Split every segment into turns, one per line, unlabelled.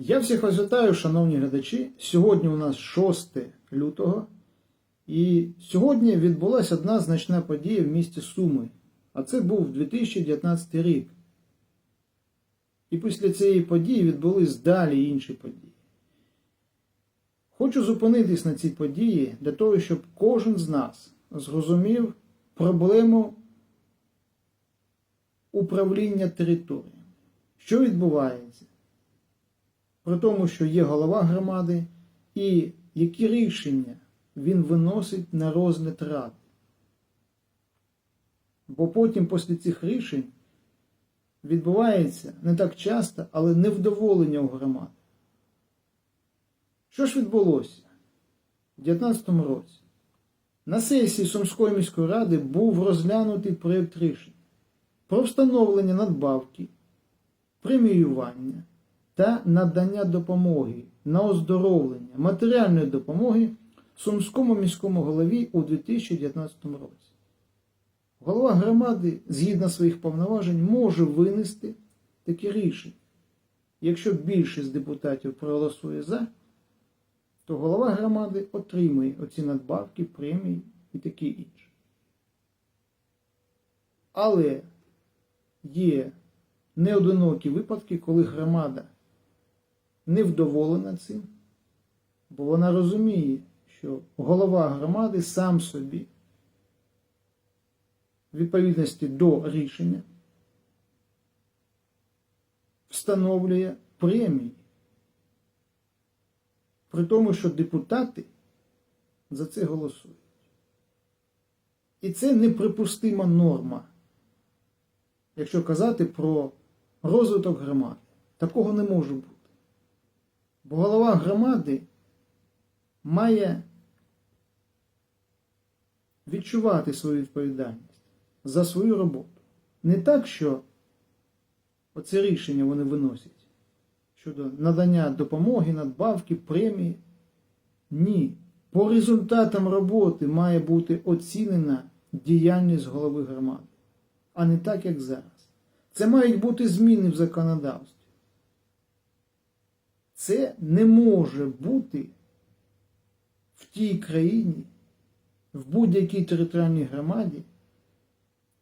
Я всіх вас вітаю, шановні глядачі. Сьогодні у нас 6 лютого, і сьогодні відбулася одна значна подія в місті Суми. А це був 2019 рік. І після цієї події відбулись далі інші події. Хочу зупинитись на цій події для того, щоб кожен з нас зрозумів проблему управління територією. Що відбувається? При тому, що є голова громади, і які рішення він виносить на розгляд ради. Бо потім після цих рішень відбувається не так часто, але невдоволення у громади. Що ж відбулося у 2019 році? На сесії Сумської міської ради був розглянутий проєкт рішень про встановлення надбавки, преміювання та надання допомоги на оздоровлення матеріальної допомоги Сумському міському голові у 2019 році. Голова громади, згідно своїх повноважень, може винести такі рішення. Якщо більшість депутатів проголосує за, то голова громади отримує оці надбавки, премії і таке інше. Але є неодинокі випадки, коли громада невдоволена цим, бо вона розуміє, що голова громади сам собі в відповідності до рішення встановлює премії. При тому, що депутати за це голосують. І це неприпустима норма, якщо казати про розвиток громади. Такого не може бути. Бо голова громади має відчувати свою відповідальність за свою роботу. Не так, що оце рішення вони виносять щодо надання допомоги, надбавки, премії. Ні. По результатам роботи має бути оцінена діяльність голови громади, а не так, як зараз. Це мають бути зміни в законодавстві. Це не може бути в тій країні, в будь-якій територіальній громаді,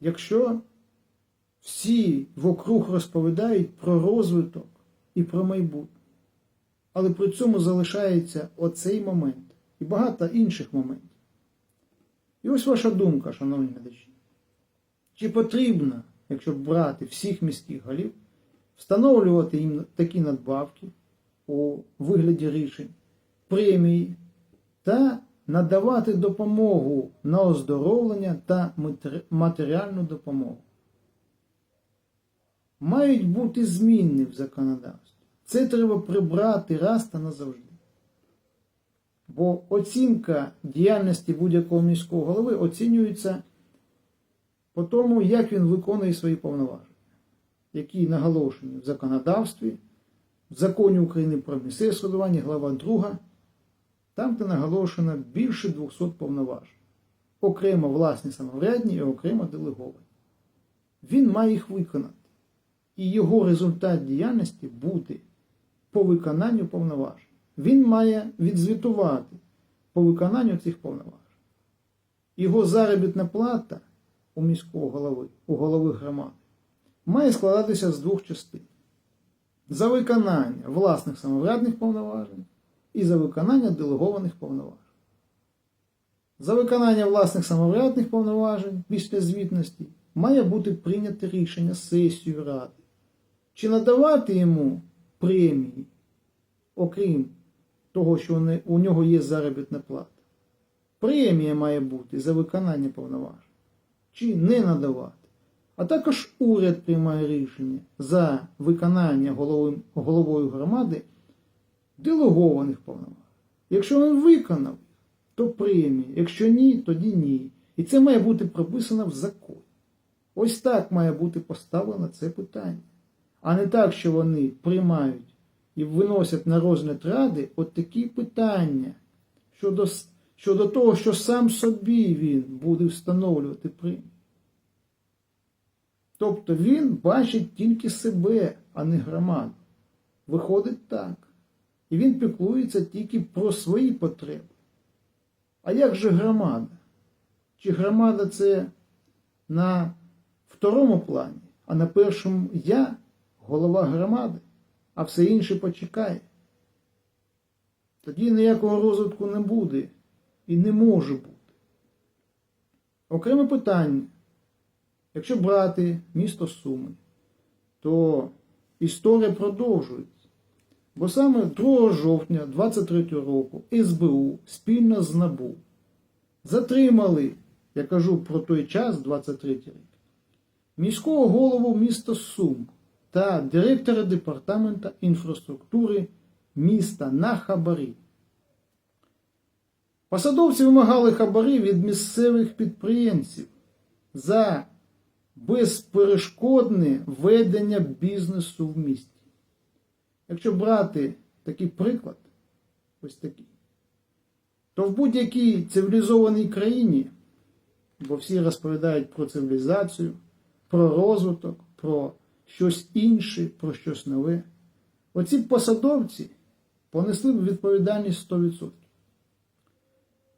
якщо всі вокруг розповідають про розвиток і про майбутнє. Але при цьому залишається оцей момент і багато інших моментів. І ось ваша думка, шановні глядачі. Чи потрібно, якщо брати всіх міських голів, встановлювати їм такі надбавки у вигляді рішень, премії та надавати допомогу на оздоровлення та матеріальну допомогу? Мають бути зміни в законодавстві. Це треба прибрати раз та назавжди. Бо оцінка діяльності будь-якого міського голови оцінюється по тому, як він виконує свої повноваження, які наголошені в законодавстві, в законі України про місцеве судування, глава 2, там, де наголошено більше 200 повноважень. Окремо власні самоврядні і окремо делеговані. Він має їх виконати. І його результат діяльності буде по виконанню повноважень. Він має відзвітувати по виконанню цих повноважень. Його заробітна плата у міського голови, у голови громади, має складатися з двох частин: за виконання власних самоврядних повноважень і за виконання делегованих повноважень. За виконання власних самоврядних повноважень після звітності має бути прийнято рішення сесією ради. Чи надавати йому премії, окрім того, що у нього є заробітна плата. Премія має бути за виконання повноважень. Чи не надавати. А також уряд приймає рішення за виконання головою, головою громади делегованих повноважень. Якщо він виконав, то премія. Якщо ні, тоді ні. І це має бути прописано в законі. Ось так має бути поставлено це питання. А не так, що вони приймають і виносять на розгляд ради от такі питання щодо щодо того, що сам собі він буде встановлювати премію. Тобто він бачить тільки себе, а не громаду. Виходить так. І він піклується тільки про свої потреби. А як же громада? Чи громада це на второму плані, а на першому я, голова громади, а все інше почекає? Тоді ніякого розвитку не буде і не може бути. Окреме питання. Якщо брати місто Суми, то історія продовжується. Бо саме 2 жовтня 23 року СБУ спільно з НАБУ затримали, я кажу про той час, 23 рік, міського голову міста Сум та директора департамента інфраструктури міста на хабарі. Посадовці вимагали хабарі від місцевих підприємців за безперешкодне ведення бізнесу в місті. Якщо брати такий приклад, ось такий, то в будь-якій цивілізованій країні, бо всі розповідають про цивілізацію, про розвиток, про щось інше, про щось нове, оці посадовці понесли б відповідальність 100%.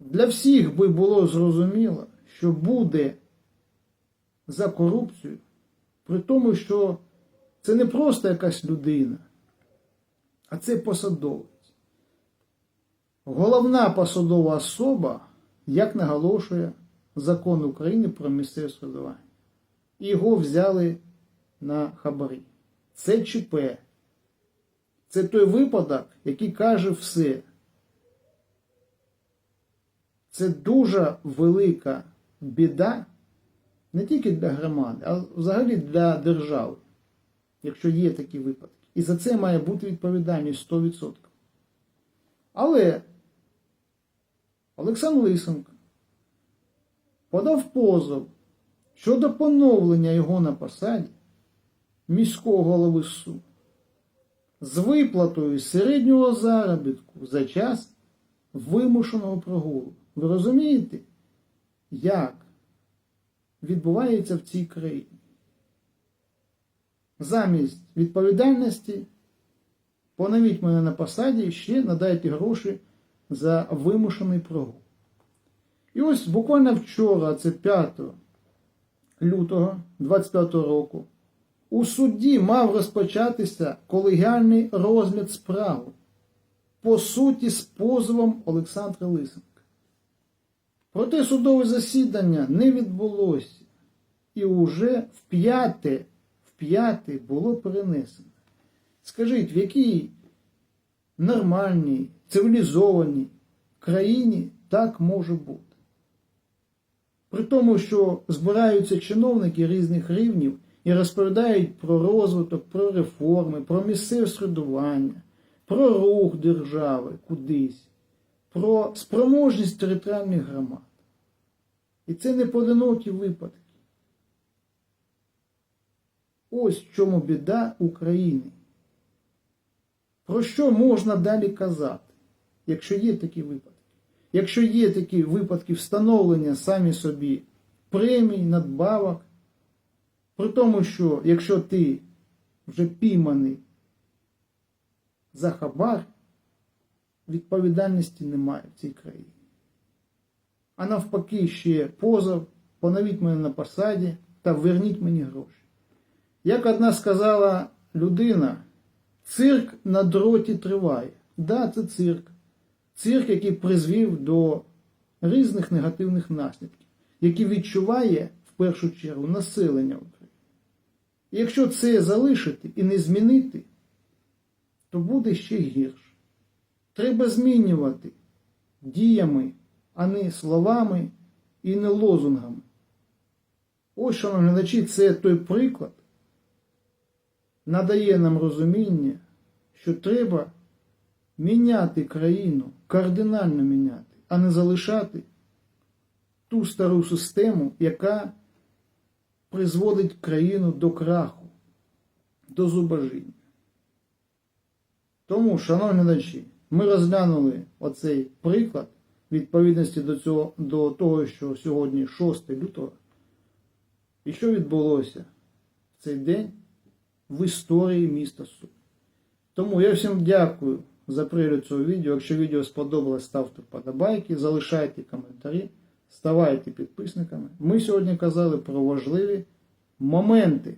Для всіх би було зрозуміло, що буде за корупцію, при тому, що це не просто якась людина, а це посадовець. Головна посадова особа, як наголошує закон України про місцеве самоврядування. Його взяли на хабарі. Це ЧП. Це той випадок, який каже все. Це дуже велика біда не тільки для громади, а взагалі для держави, якщо є такі випадки. І за це має бути відповідальність 100%. Але Олександр Лисенко подав позов щодо поновлення його на посаді міського голови СУ з виплатою середнього заробітку за час вимушеного прогулу. Ви розумієте, як відбувається в цій країні? Замість відповідальності поновіть мене на посаді ще надайте гроші за вимушений прогул. І ось буквально вчора, це 5 лютого 25 року, у суді мав розпочатися колегіальний розгляд справи, по суті, з позовом Олександра Лисенка. Проте судове засідання не відбулося і уже в п'яте, в п'яте було перенесено. Скажіть, в якій нормальній, цивілізованій країні так може бути? При тому, що збираються чиновники різних рівнів і розповідають про розвиток, про реформи, про місцеве середування, про рух держави кудись, про спроможність територіальних громад. І це не поодинокі випадки. Ось в чому біда України. Про що можна далі казати, якщо є такі випадки? Якщо є такі випадки встановлення самі собі премій, надбавок, при тому, що якщо ти вже пійманий за хабар, відповідальності немає в цій країні. А навпаки, ще позов, поновіть мене на посаді та верніть мені гроші. Як одна сказала людина, цирк на дроті триває. Да, це цирк. Цирк, який призвів до різних негативних наслідків, які відчуває в першу чергу населення України. Якщо це залишити і не змінити, то буде ще гірше. Треба змінювати діями, а не словами і не лозунгами. Ось, шановні глядачі, це той приклад надає нам розуміння, що треба міняти країну, кардинально міняти, а не залишати ту стару систему, яка призводить країну до краху, до зубожіння. Тому, шановні глядачі, ми розглянули оцей приклад відповідності до, цього, до того, що сьогодні 6 лютого, і що відбулося в цей день в історії міста Сум. Тому я всім дякую за перегляд цього відео. Якщо відео сподобалось, ставте вподобайки, залишайте коментарі, ставайте підписниками. Ми сьогодні казали про важливі моменти.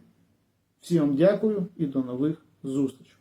Всім дякую і до нових зустрічей.